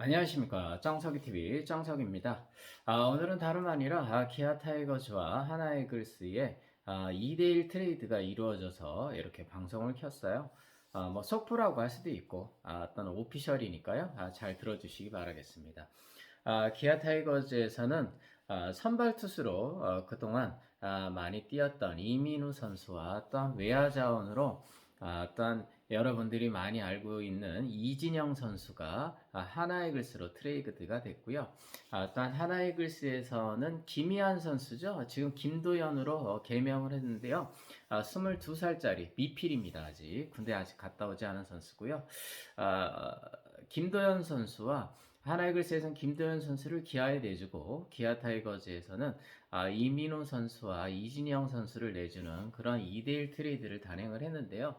안녕하십니까. 짱석이TV 짱석입니다. 아, 오늘은 다름 아니라 아, 기아 타이거즈와 하나이글스의 아, 2대1 트레이드가 이루어져서 이렇게 방송을 켰어요. 아, 뭐 속보라고 할 수도 있고 아, 어떤 오피셜이니까요. 아, 잘 들어주시기 바라겠습니다. 아, 기아 타이거즈에서는 아, 선발 투수로 어, 그동안 아, 많이 뛰었던 이민우 선수와 또한 외야 자원으로 아, 또한 여러분들이 많이 알고 있는 이진영 선수가 아, 하나이글스로 트레이드가 됐고요. 아, 또한 하나이글스에서는 김희한 선수죠. 지금 김도현으로 어, 개명을 했는데요. 아, 22살짜리 미필입니다. 아직 군대 아직 갔다 오지 않은 선수고요. 아, 김도현 선수와 하나이글스에서는 김도현 선수를 기아에 내주고 기아 타이거즈에서는 아, 이민호 선수와 이진영 선수를 내주는 그런 2대1 트레이드를 단행을 했는데요.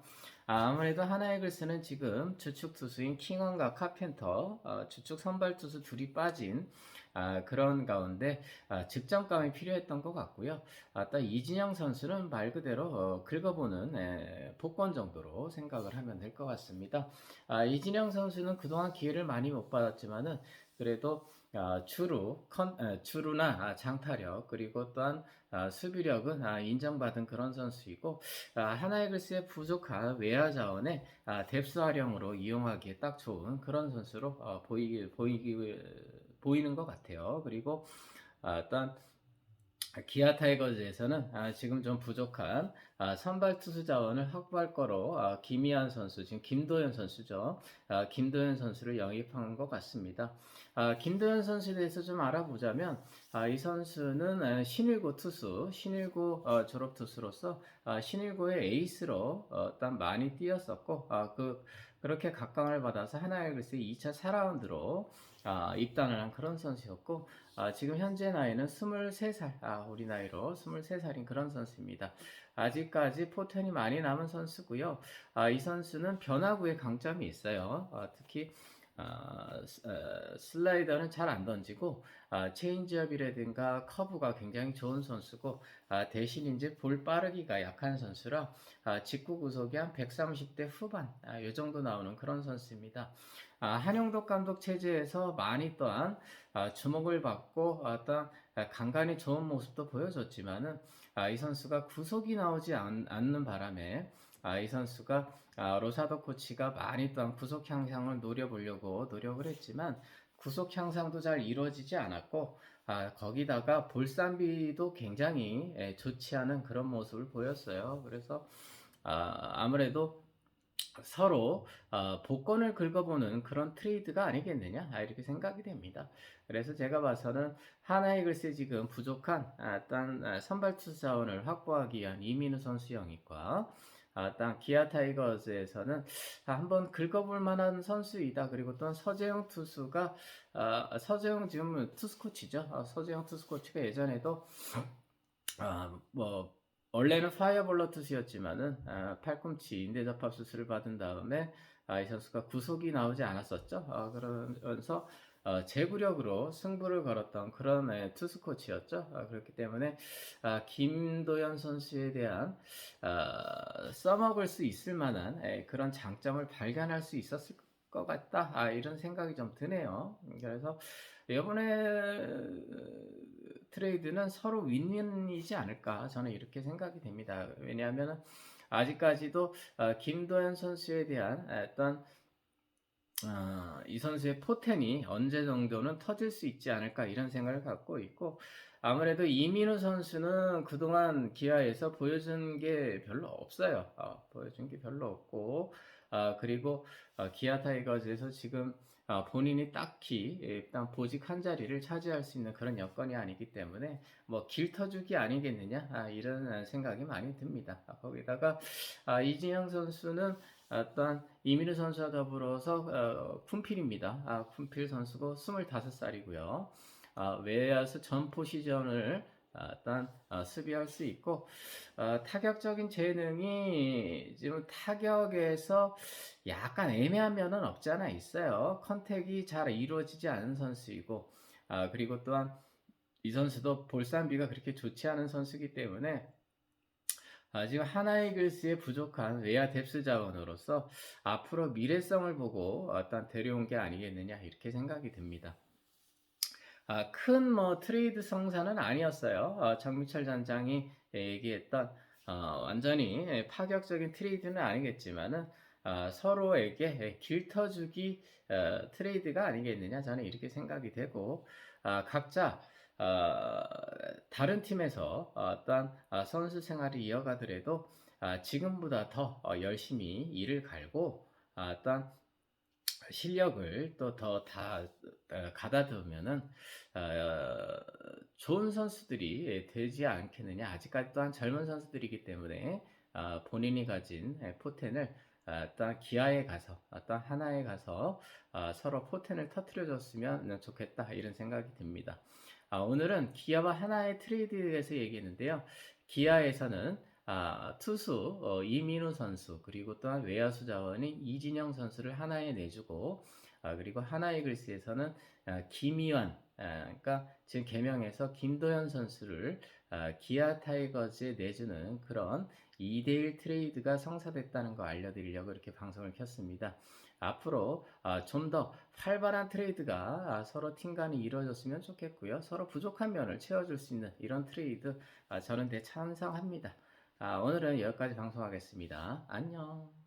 아, 무래도 하나이글스는 지금 주축 투수인 킹원과 카펜터, 어, 주축 선발 투수 둘이 빠진 아, 그런 가운데 아, 득점감이 필요했던 것 같고요. 아, 또 이진영 선수는 말 그대로 어, 긁어보는 에, 복권 정도로 생각을 하면 될 것 같습니다. 아, 이진영 선수는 그동안 기회를 많이 못 받았지만은 그래도 에, 주루나 아, 장타력 그리고 또한 아, 수비력은 아, 인정받은 그런 선수이고 아, 하나이글스의 부족한 외야 자원에 아, 뎁스 활용으로 이용하기에 딱 좋은 그런 선수로 어, 보이기, 보이기, 보이는 것 같아요. 그리고 아, 또한 기아 타이거즈에서는 아, 지금 좀 부족한 아, 선발 투수 자원을 확보할 거로 아, 김희한 선수, 지금 김도현 선수죠. 아, 김도현 선수를 영입한 것 같습니다. 아, 김도현 선수에 대해서 좀 알아보자면 아, 이 선수는 아, 신일고 투수, 신일고 어, 졸업 투수로서 아, 신일고의 에이스로 어, 일단 많이 뛰었었고 아, 그 그렇게 각광을 받아서 하나이글스 2차 4라운드로 아, 입단을 한 그런 선수였고 아, 지금 현재 나이는 23살, 아, 우리 나이로 23살인 그런 선수입니다. 아직까지 포텐이 많이 남은 선수고요. 아, 이 선수는 변화구에 강점이 있어요. 아, 특히 아, 스- 어, 슬라이더는 잘 안 던지고 아, 체인지업이라든가 커브가 굉장히 좋은 선수고 아, 대신 이제 볼 빠르기가 약한 선수라 아, 직구 구속이 한 130대 후반 아, 이 정도 나오는 그런 선수입니다. 아, 한영덕 감독 체제에서 많이 또한 아, 주목을 받고 어떤 아, 간간히 좋은 모습도 보여줬지만은 아, 이 선수가 구속이 나오지 않, 는 바람에 아, 이 선수가 아, 로사도 코치가 많이 또한 구속 향상을 노려보려고 노력을 했지만 구속 향상도 잘 이루어지지 않았고 아, 거기다가 볼산비도 굉장히 예, 좋지 않은 그런 모습을 보였어요. 그래서 아, 아무래도 서로 어, 복권을 긁어보는 그런 트레이드가 아니겠느냐 아, 이렇게 생각이 됩니다. 그래서 제가 봐서는 하나이글스에 지금 부족한 아, 일단 아, 선발 투수 자원을 확보하기 위한 이민우 선수 영입과 아, 일단 기아 타이거즈에서는 아, 한번 긁어볼 만한 선수이다. 그리고 또한 서재영 투수가 아, 서재영 지금 투수 코치죠. 아, 서재영 투수 코치가 예전에도 아, 뭐 원래는 파이어볼러 투수였지만은 아, 팔꿈치 인대 접합 수술을 받은 다음에 아, 이 선수가 구속이 나오지 않았었죠. 아, 그러면서 어, 제구력으로 승부를 걸었던 그런 예, 투수 코치였죠. 아, 그렇기 때문에 아, 김도현 선수에 대한 아, 써먹을 수 있을 만한 예, 그런 장점을 발견할 수 있었을 것 같다. 아, 이런 생각이 좀 드네요. 그래서 이번에 트레이드는 서로 윈윈이지 않을까 저는 이렇게 생각이 됩니다. 왜냐하면 아직까지도 어, 김도현 선수에 대한 어떤 어, 이 선수의 포텐이 언제 정도는 터질 수 있지 않을까 이런 생각을 갖고 있고 아무래도 이민우 선수는 그동안 기아에서 보여준 게 별로 없어요. 어, 보여준 게 별로 없고 아, 그리고 어, 기아 타이거즈에서 지금 어, 본인이 딱히 예, 일단 보직 한 자리를 차지할 수 있는 그런 여건이 아니기 때문에 뭐 길터주기 아니겠느냐 아, 이런 생각이 많이 듭니다. 아, 거기다가 아, 이진영 선수는 어떤 이민우 선수와 더불어서 어, 쿤필입니다. 아, 쿤필 선수고 25살이고요. 아, 외야수 전포 시전을 아, 일단 어, 수비할 수 있고 어, 타격적인 재능이 지금 타격에서 약간 애매한 면은 없지 않아 있어요. 컨택이 잘 이루어지지 않은 선수이고 아, 그리고 또한 이 선수도 볼산비가 그렇게 좋지 않은 선수이기 때문에 아, 지금 하나이글스의 부족한 외야 뎁스 자원으로서 앞으로 미래성을 보고 어떤 데려온 게 아니겠느냐 이렇게 생각이 듭니다. 아, 큰 뭐 트레이드 성사는 아니었어요. 어, 정미철 단장이 얘기했던 어, 완전히 예, 파격적인 트레이드는 아니겠지만은 아, 서로에게 길터주기 어, 트레이드가 아니겠느냐 저는 이렇게 생각이 되고 아, 각자 어, 다른 팀에서 어떤 아, 선수 생활을 이어가더라도 아, 지금보다 더 어, 열심히 일을 갈고 아, 어떤 실력을 또 더 다 가다듬으면은 어, 좋은 선수들이 되지 않겠느냐. 아직까지 또한 젊은 선수들이기 때문에 어, 본인이 가진 예, 포텐을 어, 또한 기아에 가서 어떤 하나에 가서 어, 서로 포텐을 터트려 줬으면 좋겠다 이런 생각이 듭니다. 아, 오늘은 기아와 하나의 트레이드에 대해서 얘기했는데요. 기아에서는 아, 투수 어, 이민우 선수 그리고 또한 외야수 자원인 이진영 선수를 하나에 내주고 아, 그리고 하나이글스에서는 아, 김희환 아, 그러니까 지금 개명해서 김도현 선수를 아, 기아 타이거즈에 내주는 그런 2대1 트레이드가 성사됐다는 거 알려드리려고 이렇게 방송을 켰습니다. 앞으로 아, 좀더 활발한 트레이드가 아, 서로 팀 간에 이루어졌으면 좋겠고요. 서로 부족한 면을 채워줄 수 있는 이런 트레이드 아, 저는 대찬성합니다. 아, 오늘은 여기까지 방송하겠습니다. 안녕.